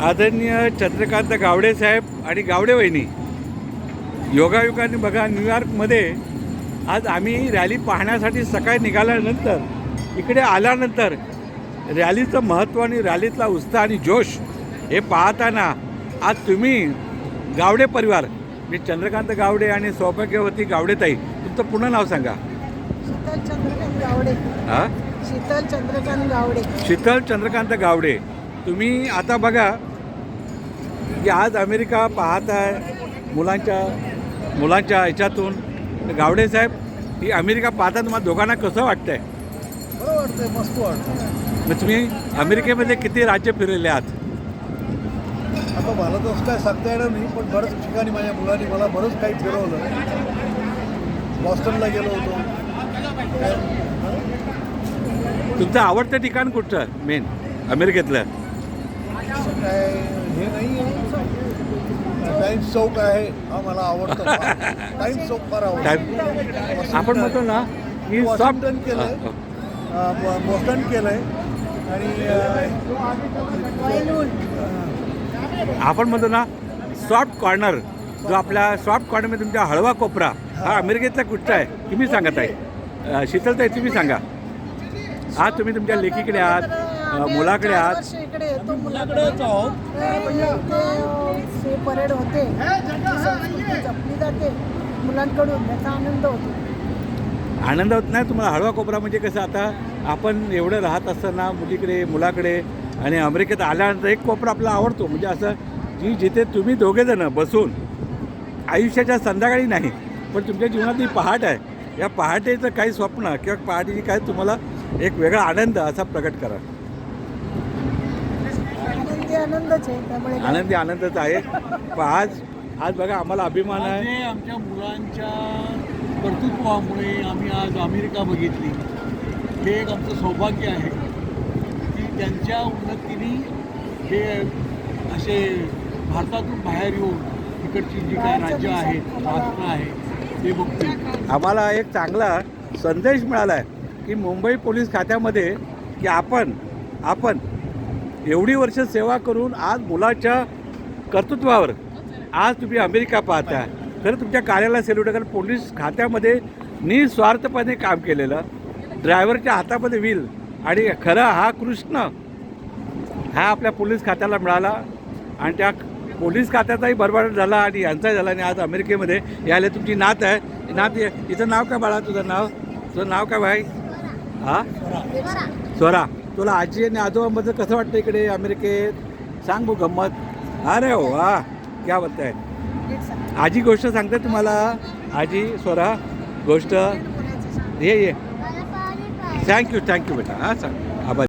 आदरणीय चंद्रकांत गावडे साहेब आणि गावडे वहिनी योगायोगाने बघा न्यूयॉर्कमध्ये आज आम्ही रॅली पाहण्यासाठी सकाळी निघाल्यानंतर इकडे आल्यानंतर रॅलीचं महत्त्व आणि रॅलीतला उत्साह आणि जोश हे पाहताना आज तुम्ही गावडे परिवार मी चंद्रकांत गावडे आणि सौभाग्यवती गावडेताई तुमचं पूर्ण नाव सांगा. शीतल चंद्रकांत गावडे. हां? शीतल चंद्रकांत गावडे. शीतल चंद्रकांत गावडे तुम्ही आता बघा की आज अमेरिका पाहत आहे मुलांच्या मुलांच्या ह्याच्यातून. गावडे साहेब ही अमेरिका पाहता तुम्हाला दोघांना कसं वाटतंय? बरं वाटतंय मस्त वाटतं मग तुम्ही अमेरिकेमध्ये किती राज्य फिरलेले आहात? आता मला तसं काय सांगता येणार नाही पण बऱ्याच ठिकाणी माझ्या मुलांनी मला बरंच काही फिरवलं. बॉस्टनला गेलो होतो. तुमचं आवडतं ठिकाण कुठचं? मेन अमेरिकेतलं. काय हे नाही आहे टाइम्स चौक आहे. हा मला आवडतो. टाइम्स चौक फार आवडतो. आपण म्हणतो ना सॉफ्ट वॉशिंग्टन केलंय. बोस्टन केलंय. आणि आपण म्हणतो ना सॉफ्ट कॉर्नर जो आपल्या सॉफ्ट कॉर्नरमध्ये तुमच्या हळवा कोपरा हा अमेरिकेतला कुठचा आहे तुम्ही सांगत आहे अ, शीतलताई तुम्ही सांगा. आज तुम्ही तुमच्या लेकीकडे आहात. मुलाकडे आहात. इकडे येतो मुलाकडेच आहोत. परेड होते. ती संस्कृती जपली जाते. मुलांकडून त्याचा आनंद होतो. आनंद होत नाही तुम्हाला हळवा कोपरा म्हणजे कसं आता आपण एवढं राहत असताना मुलीकडे मुलाकडे आणि अमेरिकेत आल्यानंतर एक कोपरा आपला आवडतो. म्हणजे असं की जिथे तुम्ही दोघेजणं बसून आयुष्याच्या संध्याकाळी नाही पण तुमच्या जीवनातली पहाट आहे. या पहाटेचं काही स्वप्न किंवा पहाटेची काही तुम्हाला एक वेगळा आनंद असा प्रकट करा आनंदच आहे त्यामुळे काय- आनंदी आनंदच आहे. पण आज आज बघा आम्हाला अभिमान आहे. आमच्या मुलांच्या कर्तृत्वामुळे आम्ही आज अमेरिका बघितली. हे एक आमचं सौभाग्य आहे की त्यांच्या उन्नतीने हे असे भारतातून बाहेर येऊन इकडची जी काही राज्य आहेत राष्ट्र आहे ते बघतील. आम्हाला एक चांगला संदेश मिळाला आहे की मुंबई पोलीस खात्यामध्ये की आपण आपण एवढी वर्ष सेवा करून आज मुलाच्या कर्तृत्वावर आज तुम्ही अमेरिका पाहता. खरं तुमच्या कार्याला सेल्यूट. कारण पोलीस खात्यामध्ये निस्वार्थपणे काम केलेलं. ड्रायव्हरच्या हातामध्ये व्हील आणि खरा हा कृष्ण हा आपल्या पोलीस खात्याला मिळाला. आणि त्या पोलीस खात्याचाही भरभराट झाला आणि यांचाही झाला आणि आज अमेरिकेमध्ये यायला तुमची नात आहे. नात ये- हिचं नाव काय बाळा? तुझं नाव? तुझं नाव काय भाई? हा? स्वरा. तुला आजी आणि आजोबांबद्दल कसं वाटतं इकडे अमेरिकेत? सांग बघ गंमत? अरे हो वा क्या बोलताय? आजी गोष्ट सांगते तुम्हाला. आजी स्वरा गोष्ट. ये ये. थँक्यू थँक्यू बेटा. हां सांग.